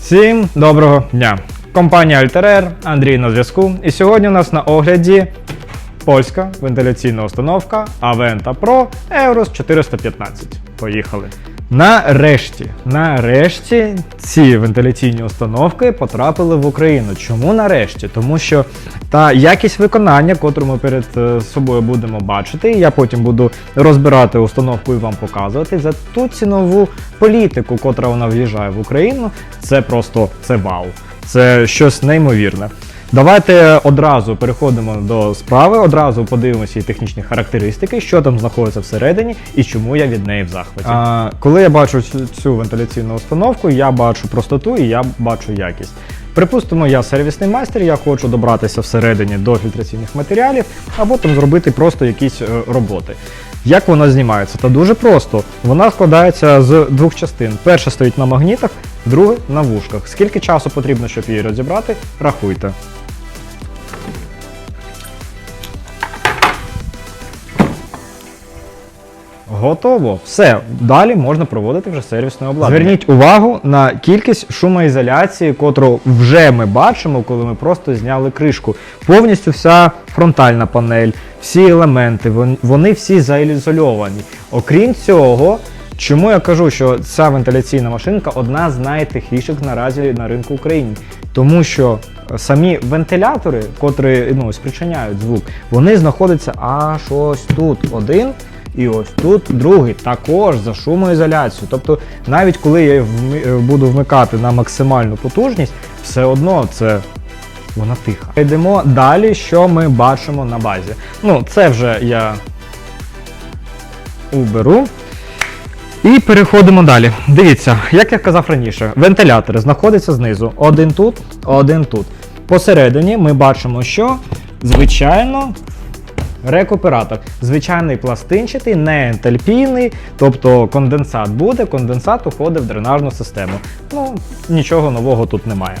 Всім доброго дня! Компанія Альтерер, Андрій на зв'язку. І сьогодні у нас на огляді польська вентиляційна установка Aventa Pro Euros 415. Поїхали. Нарешті, нарешті ці вентиляційні установки потрапили в Україну. Чому нарешті? Тому що та якість виконання, котру ми перед е, собою будемо бачити, я потім буду розбирати установку і вам показувати за ту цінову політику, котра вона в'їжджає в Україну. Це просто це вау. Це щось неймовірне. Давайте одразу переходимо до справи, одразу подивимося її технічні характеристики, що там знаходиться всередині і чому я від неї в захваті. А, коли я бачу цю, вентиляційну установку, я бачу простоту і я бачу якість. Припустимо, я сервісний майстер, я хочу добратися всередині до фільтраційних матеріалів або там зробити просто якісь е, роботи. Як вона знімається? Та дуже просто. Вона складається з двох частин. Перша стоїть на магнітах, друга на вушках. Скільки часу потрібно, щоб її розібрати, рахуйте. Готово. Все. Далі можна проводити вже сервісне обладнання. Зверніть увагу на кількість шумоізоляції, котру вже ми бачимо, коли ми просто зняли кришку. Повністю вся фронтальна панель, всі елементи, вони всі заізольовані. Окрім цього, чому я кажу, що ця вентиляційна машинка одна з найтихіших наразі на ринку України. Тому що е, самі вентилятори, котрі ну, спричиняють звук, вони знаходяться аж ось тут один. І ось тут другий також за шумоізоляцію. Тобто, навіть коли я е, буду вмикати на максимальну потужність, все одно це вона тиха. Йдемо далі, що ми бачимо на базі. Ну, це вже я уберу. І переходимо далі. Дивіться, як я казав раніше, вентилятори знаходяться знизу. Один тут, один тут. Посередині ми бачимо, що звичайно Рекуператор. Звичайний пластинчатий, не ентальпійний, тобто конденсат буде, конденсат уходить в дренажну систему. Ну, нічого нового тут немає.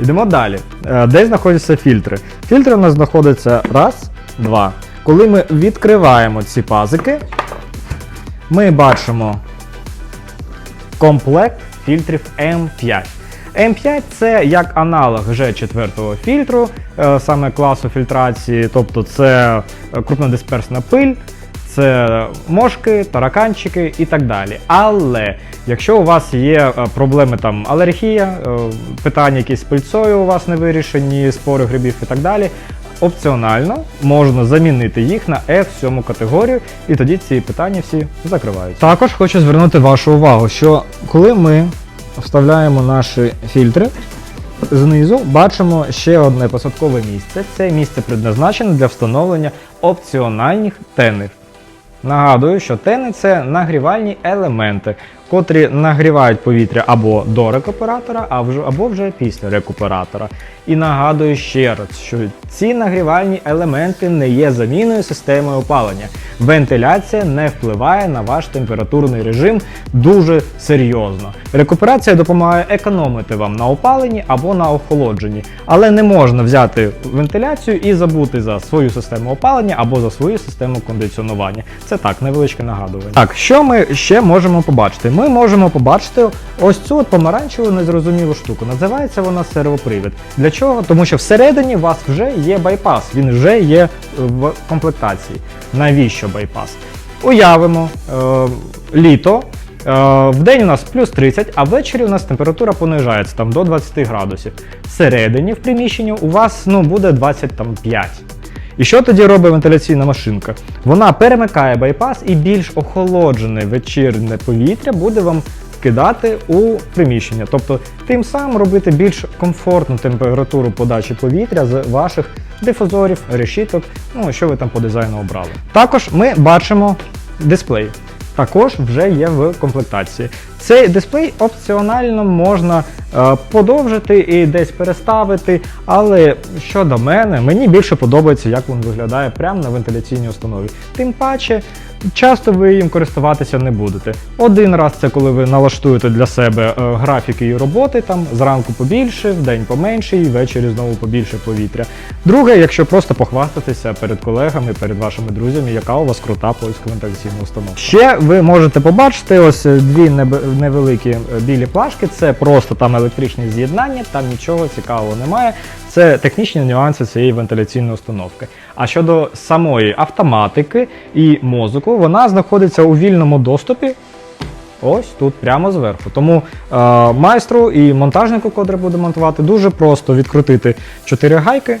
Йдемо далі. Е, Де знаходяться фільтри? Фільтри у нас знаходяться раз, два. Коли ми відкриваємо ці пазики, ми бачимо комплект фільтрів М5. М5 це як аналог вже четвертого фільтру, е, саме класу фільтрації, тобто це е, крупнодисперсна пиль, це мошки, тараканчики і так далі. Але якщо у вас є е, проблеми там алергія, питання якісь з пильцою у вас не вирішені, спори грибів і так далі. Опціонально можна замінити їх на F7 категорію, і тоді ці питання всі закриваються. Також хочу звернути вашу увагу, що коли ми вставляємо наші фільтри, знизу бачимо ще одне посадкове місце. Це місце предназначене для встановлення опціональних тенів. Нагадую, що тени це нагрівальні елементи, котрі нагрівають повітря або до рекуператора, або вже після рекуператора. І нагадую ще раз, що ці нагрівальні елементи не є заміною системи опалення. Вентиляція не впливає на ваш температурний режим дуже серйозно. Рекуперація допомагає економити вам на опаленні або на охолодженні, але не можна взяти вентиляцію і забути за свою систему опалення або за свою систему кондиціонування. Це так, невеличке нагадування. Так, що ми ще можемо побачити? Ми можемо побачити ось цю от помаранчеву незрозумілу штуку. Називається вона сервопривід. Для чого? Тому що всередині у вас вже є байпас, він вже є е, в комплектації. Навіщо байпас? Уявимо, е, літо. Е, В день у нас плюс 30, а ввечері у нас температура понижається там, до 20 градусів. Всередині в приміщенні у вас ну, буде 25. І що тоді робить вентиляційна машинка? Вона перемикає байпас і більш охолоджене вечірне повітря буде вам кидати у приміщення. Тобто тим самим робити більш комфортну температуру подачі повітря з ваших дифузорів, решіток, ну що ви там по дизайну обрали. Також ми бачимо дисплей. Також вже є в комплектації. Цей дисплей опціонально можна е, подовжити і десь переставити, але щодо мене, мені більше подобається, як він виглядає прямо на вентиляційній установі. Тим паче, Часто ви їм користуватися не будете. Один раз це коли ви налаштуєте для себе е, графіки і роботи, там зранку побільше, вдень поменше і ввечері знову побільше повітря. Друге, якщо просто похвастатися перед колегами, перед вашими друзями, яка у вас крута польська вентиляційна установка. Ще ви можете побачити ось е, дві небе- невеликі е, білі плашки. Це просто там електричне з'єднання, там нічого цікавого немає. Це технічні нюанси цієї вентиляційної установки. А щодо самої автоматики і мозку, вона знаходиться у вільному доступі. Ось тут прямо зверху. Тому е, майстру і монтажнику, котрий буде монтувати, дуже просто відкрутити 4 гайки,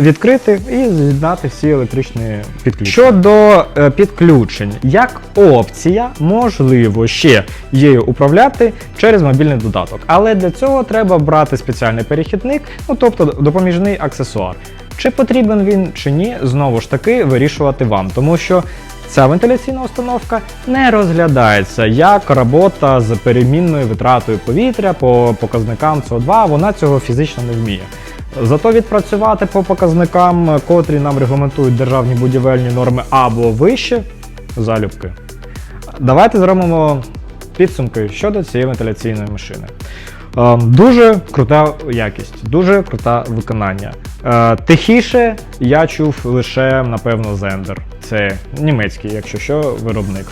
відкрити і з'єднати всі електричні підключення. Щодо е, підключень, як опція, можливо ще її управляти через мобільний додаток. Але для цього треба брати спеціальний перехідник, ну тобто допоміжний аксесуар. Чи потрібен він чи ні, знову ж таки вирішувати вам, тому що ця вентиляційна установка не розглядається як робота з перемінною витратою повітря по показникам СО2, вона цього фізично не вміє. Зато відпрацювати по показникам, котрі нам регламентують державні будівельні норми або вище, залюбки. Давайте зробимо підсумки щодо цієї вентиляційної машини. Е, Дуже крута якість, дуже круте виконання. Е, Тихіше я чув лише, напевно, Zender. Це німецький, якщо що, виробник.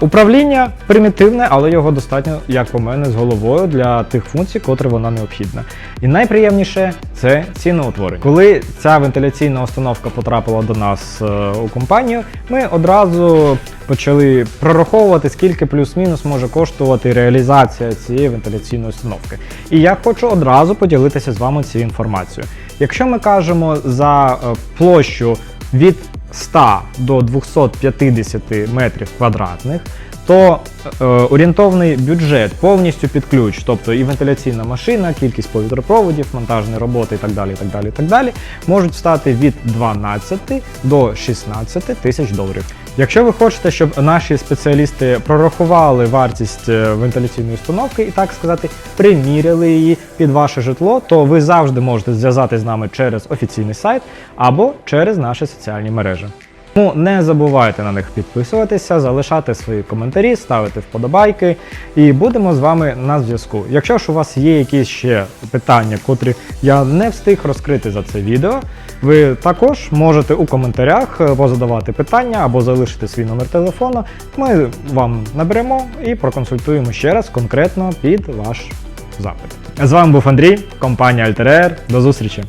Управління примітивне, але його достатньо, як по мене, з головою для тих функцій, котрі вона необхідна. І найприємніше це ціноутворення. Коли ця вентиляційна установка потрапила до нас е, у компанію, ми одразу почали прораховувати, скільки плюс-мінус може коштувати реалізація цієї вентиляційної установки. І я хочу одразу поділитися з вами цією інформацією. Якщо ми кажемо за е, площу від 100 до 250 метрів квадратних, то е, орієнтовний бюджет повністю під ключ, тобто і вентиляційна машина, кількість повітропроводів, монтажні роботи і так далі, і так далі, і так далі, можуть стати від 12 до 16 тисяч доларів. Якщо ви хочете, щоб наші спеціалісти прорахували вартість е, вентиляційної установки і так сказати, приміряли її під ваше житло, то ви завжди можете зв'язати з нами через офіційний сайт або через наші соціальні мережі. Тому не забувайте на них підписуватися, залишати свої коментарі, ставити вподобайки, і будемо з вами на зв'язку. Якщо ж у вас є якісь ще питання, котрі я не встиг розкрити за це відео, ви також можете у коментарях е, позадавати питання або залишити свій номер телефону. Ми вам наберемо і проконсультуємо ще раз конкретно під ваш запит. З вами був Андрій, компанія Air. До зустрічі!